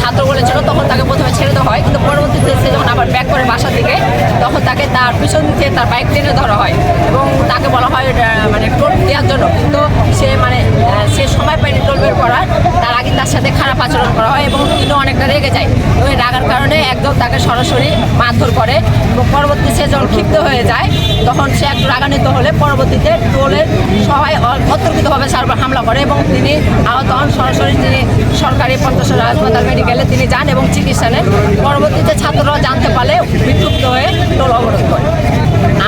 ছাত্র বলেছিল, তখন তাকে প্রথমে ছেড়ে দেওয়া হয়, কিন্তু পরবর্তীতে সে যখন আবার ব্যাক করে বাসার দিকে তখন তাকে তার পিছন দিকে তার বাইক টেনে ধরা হয় এবং তাকে বলা হয় মানে টোল দেওয়ার জন্য। কিন্তু সে মানে সে সময় পায়নি টোল বের করার। তার আগে তার সাথে খারাপ আচরণ করা হয় এবং তিনিও অনেকটা রেগে যায়। এবং রাগার কারণে একদম তাকে সরাসরি মারধর করে এবং পরবর্তী সে যখন ক্ষিপ্ত হয়ে যায় তখন সে একটু রাগান্বিত হলে পরবর্তীতে টোলের সবাই অতর্কিতভাবে তার হামলা করে এবং তিনি আহত হন। সরাসরি তিনি সরকারি পঞ্চাশর হাসপাতাল মেডিকেলে তিনি যান এবং চিকিৎসা নেন। পরবর্তীতে ছাত্ররা জানতে পারলে বিক্ষুব্ধ হয়ে টোল অবরোধ করে।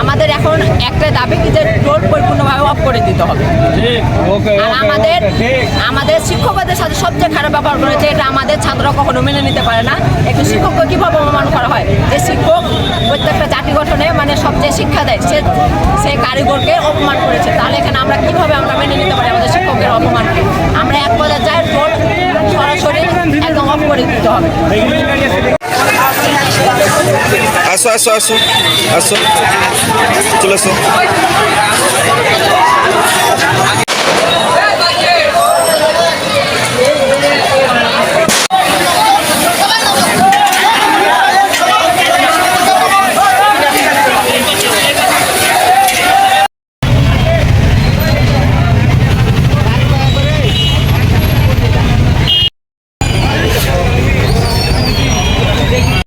আমাদের এখন একটা দাবি কি যে টোল পরিপূর্ণভাবে অফ করে দিতে হবে। আর আমাদের আমাদের শিক্ষকদের সাথে সবচেয়ে খারাপ ব্যবহার করেছে এটা আমাদের ছাত্ররা কখনো মেনে নিতে পারে না। একটু শিক্ষককে কীভাবে অপমান করা হয় যে শিক্ষক গঠনে মানে সবচেয়ে শিক্ষা দেয়, সে সে কারিগরকে অপমান করেছে। তাহলে এখানে আমরা কীভাবে আমরা মেনে নিতে পারি আমাদের শিক্ষকের অপমানকে? আমরা এক পর্যায়ে যাই, ভোট সরাসরি একদম অফ করে দিতে হবে। আসো আসো আসো আসো। চলে আসো। দেখি